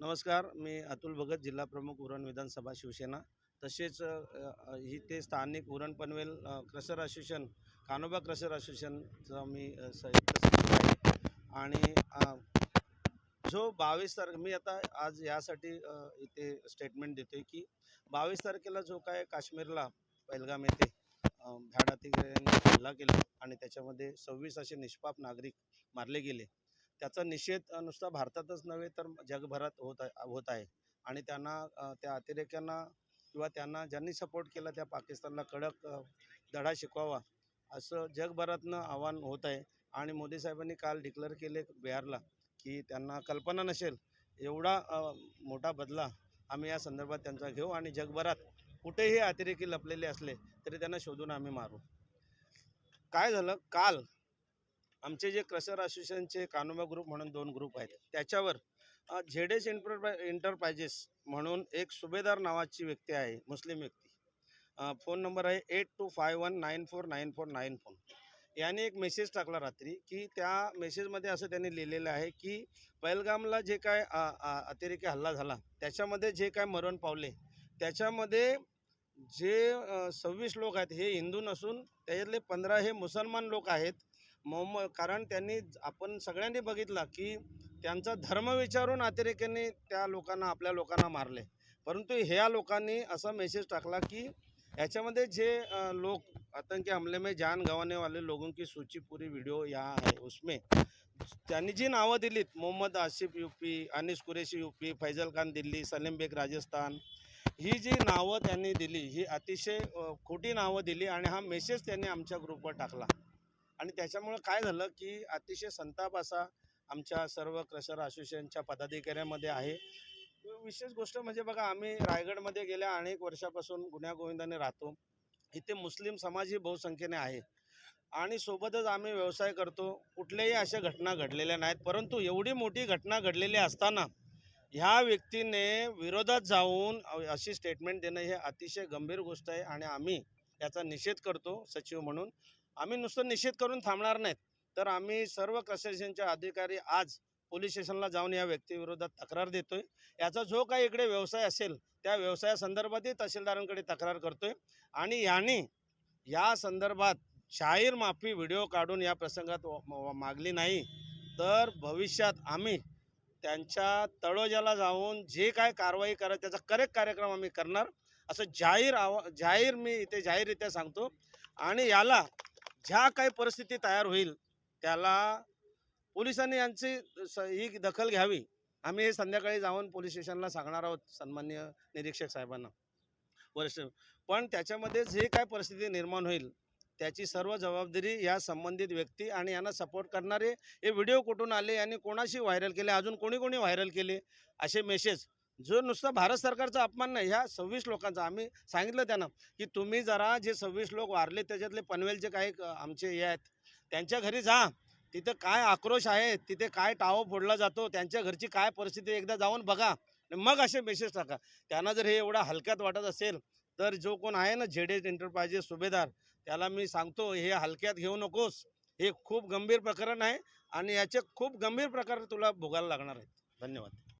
नमस्कार मी अतुल भगत जिल्हा प्रमुख उरण विधानसभा शिवसेना. तसेच इथे स्थानिक Uran Panvel crusher association Kanoba crusher असोसिएशनचा मी संयुक्त आणि जो बावीस तारखे मी आता आज यासाठी इथे स्टेटमेंट देतोय की बावीस तारखेला जो काय काश्मीरला पहलगाम येथे अ, भ्याड अधिकाऱ्यांनी हल्ला केला आणि त्याच्यामध्ये सव्वीस असे निष्पाप नागरिक मारले गेले. त्याचा निषेध नुसता भारतातच नव्हे तर जगभरात होत आहे होत आहे. आणि त्यांना त्या अतिरेक्यांना किंवा त्यांना ज्यांनी सपोर्ट केला त्या पाकिस्तानला कडक अ, धडा शिकवावा असं जगभरातनं आव्हान होत आहे. आणि मोदी साहेबांनी काल डिक्लेअर केले बिहारला की त्यांना कल्पना नसेल एवढा मोठा बदला आम्ही या संदर्भात त्यांचा घेऊ आणि जगभरात कुठेही अतिरेकी लपलेले असले तरी त्यांना शोधून आम्ही मारू. काय झालं? काल आमचे जे क्रशर असोसिएशनचे कानोबा ग्रुप म्हणून दोन ग्रुप आहेत. त्याच्यावर झेड एस एंटरप्राय एंटरप्रायजेस म्हणून एक सुभेदार नावाची व्यक्ती आहे मुस्लिम व्यक्ती. फोन नंबर आहे eight two five one nine four nine four nine phone. याने एक मेसेज टाकला रात्री की त्या मेसेजमध्ये असं त्यांनी लिहिलेलं आहे की पहलगामला जे काय अतिरेकी हल्ला झाला त्याच्यामध्ये जे काय मरण पावले त्याच्यामध्ये जे सव्वीस लोक आहेत हे हिंदू नसून त्याच्यातले पंधरा हे मुसलमान लोक आहेत मोहम्मद कारण त्यांनी आपण सगळ्यांनी बघितला की त्यांचा धर्म विचारून अतिरेक्यांनी त्या लोकांना आपल्या लोकांना मारले. परंतु ह्या लोकांनी असा मेसेज टाकला की याच्यामध्ये जे लोक आतंकी हमले में जान गंवाने वाले लोगों की सूची पूरी वीडियो यहाँ है उसमें. त्यांनी जी नावं दिलीत मोहम्मद आसिफ यूपी अनिस कुरेशी यूपी फैजल खान दिल्ली सलीम बेग राजस्थान ही जी नावं त्यांनी दिली ही अतिशय खोटी नावं दिली आणि हा मेसेज त्यांनी आमच्या ग्रुपवर टाकला. आणि त्याच्यामुळं काय झालं की अतिशय संताप असा आमच्या सर्व क्रशर असोसिएशनच्या पदाधिकाऱ्यांमध्ये आहे. विशेष गोष्ट म्हणजे बघा आम्ही रायगडमध्ये गेल्या अनेक वर्षापासून गुण्यागोविंदाने राहतो. इथे मुस्लिम समाजही बहुसंख्येने आहे. आणि सोबतच आम्ही व्यवसाय करतो. कुठल्याही अशा घटना घडलेल्या नाहीत. परंतु एवढी मोठी घटना घडलेली असताना ह्या व्यक्तीने विरोधात जाऊन अशी स्टेटमेंट देणं हे अतिशय गंभीर गोष्ट आहे आणि आम्ही याचा निषेध करतो सचिव म्हणून. आम्ही नुसतं निषेध करून थांबणार नाहीत. तर आम्ही सर्व कसेशनचे अधिकारी आज पोलीस स्टेशनला जाऊन या व्यक्तीविरोधात तक्रार देतोय. याचा जो काही इकडे व्यवसाय असेल त्या व्यवसायासंदर्भातही तहसीलदारांकडे तक्रार करतोय. आणि यांनी या संदर्भात शाहीर माफी व्हिडिओ काढून या प्रसंगात मागली नाही. तर भविष्यात आम्ही त्यांच्या तळोजाला जाऊन जे काय कारवाई करत त्याचा करेक्ट कार्यक्रम आम्ही करणार. असं जाहीर आवा जाहीर मी इथे जाहीररित्या सांगतो. आणि याला ज्या काही परिस्थिती तयार होईल त्याला पोलिसांनी यांची स- ही दखल घ्यावी. आम्ही हे संध्याकाळी जाऊन पोलीस स्टेशनला सांगणार आहोत सन्मान्य निरीक्षक साहेबांना वरिष्ठ. पण त्याच्यामध्ये जे काय परिस्थिती निर्माण होईल त्याची सर्व जबाबदारी या संबंधित व्यक्ती आणि यांना सपोर्ट करणारे हे व्हिडिओ कुठून आले आणि कोणाशी व्हायरल केले अजून कोणी कोणी व्हायरल केले असे मेसेज जो नुसता भारत सरकारचा अपमान नाही ह्या सव्वीस लोकांचा. आम्ही सांगितलं त्यांना की तुम्ही जरा जे सव्वीस लोक वारले त्याच्यातले पनवेलचे काही आमचे हे आहेत त्यांच्या घरी जा. तिथं काय आक्रोश आहे तिथे काय टाव फोडला जातो त्यांच्या घरची काय परिस्थिती एकदा जाऊन बघा. मग असे मेसेज टाका. त्यांना जर हे एवढा हलक्यात वाटत असेल तर जो कोण आहे ना झेड एंटरप्राइजेस सुभेदार त्याला मी सांगतो हे हलक्यात घेऊ नकोस. हे खूप गंभीर प्रकरण आहे आणि याचे खूप गंभीर प्रकार तुला भोगायला लागणार आहेत. धन्यवाद.